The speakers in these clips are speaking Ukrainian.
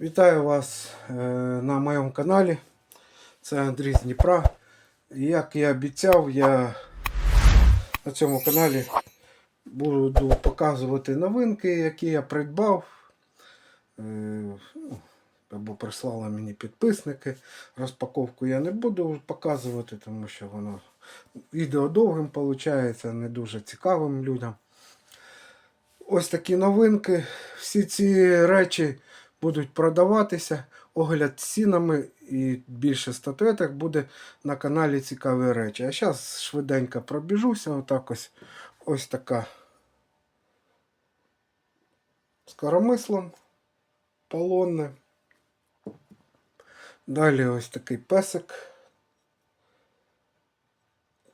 Вітаю вас е, на моєму каналі. Це Андрій з Дніпра. Як я обіцяв, я на цьому каналі буду показувати новинки, які я придбав. Е, ну, Або прислали мені підписники. Розпаковку я не буду показувати, тому що воно відео довгим виходить, не дуже цікавим людям. Ось такі новинки. Всі ці речі будуть продаватися. Огляд цінами і більше статуеток буде на каналі Цікаві речі. А зараз швиденько пробіжуся. Отак ось ось така з коромислом полонне. Далі ось такий песик.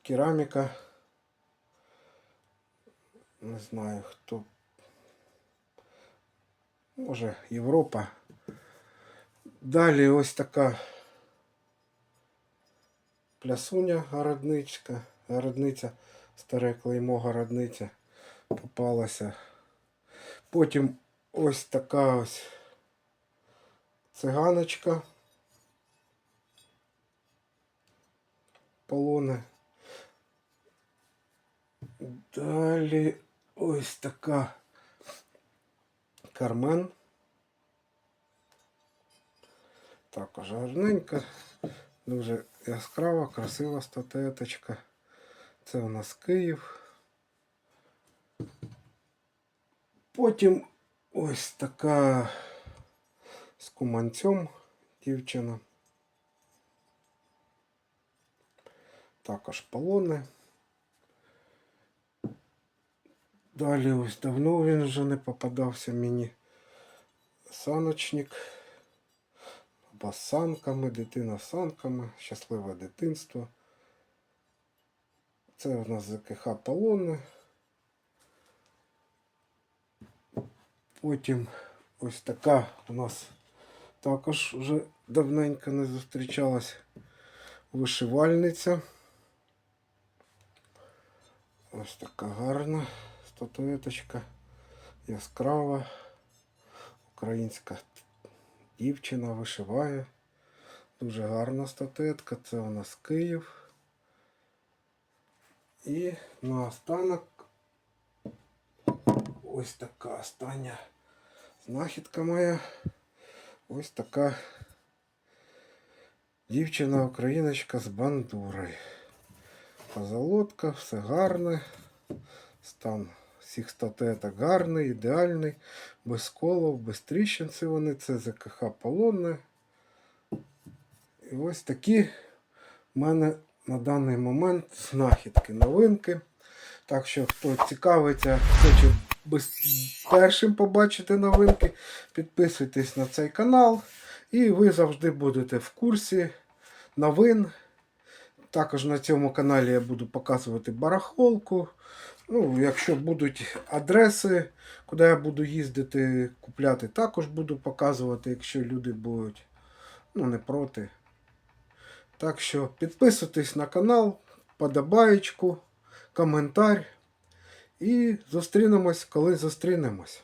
Кераміка. Не знаю хто. Може Європа. Далі ось така плясуня городничка. Городниця, старе клеймо городниця попалася. Потім ось така ось циганочка. Полоне. Далі ось така Кармен. Також гарненька, дуже яскрава, красива статуеточка. Це у нас Київ. Потім ось така з куманцем дівчина. Також полони. Далі ось давно він вже не попадався мені. Саночник. З санками, дитина з санками, щасливе дитинство. Це у нас ЗКХ полонне. Потім ось така у нас також вже давненько не зустрічалась вишивальниця. Ось така гарна статуеточка, яскрава, українська дівчина вишиває. Дуже гарна статуетка. Це у нас Київ. І наостанок ось така остання знахідка моя. Ось така дівчина-україночка з бандурою. Позолотка, все гарне. Стан всіх статуеток гарний, ідеальний, без колов, без тріщин це вони, це ЗКХ полонне. І ось такі в мене на даний момент знахідки, новинки. Так що, хто цікавиться, хоче першим побачити новинки, підписуйтесь на цей канал. І ви завжди будете в курсі новин. Також на цьому каналі я буду показувати барахолку. Ну, якщо будуть адреси, куди я буду їздити, купляти, також буду показувати, якщо люди будуть ну, не проти. Так що підписуйтесь на канал, подобаєчку, коментар. І зустрінемось, коли зустрінемось.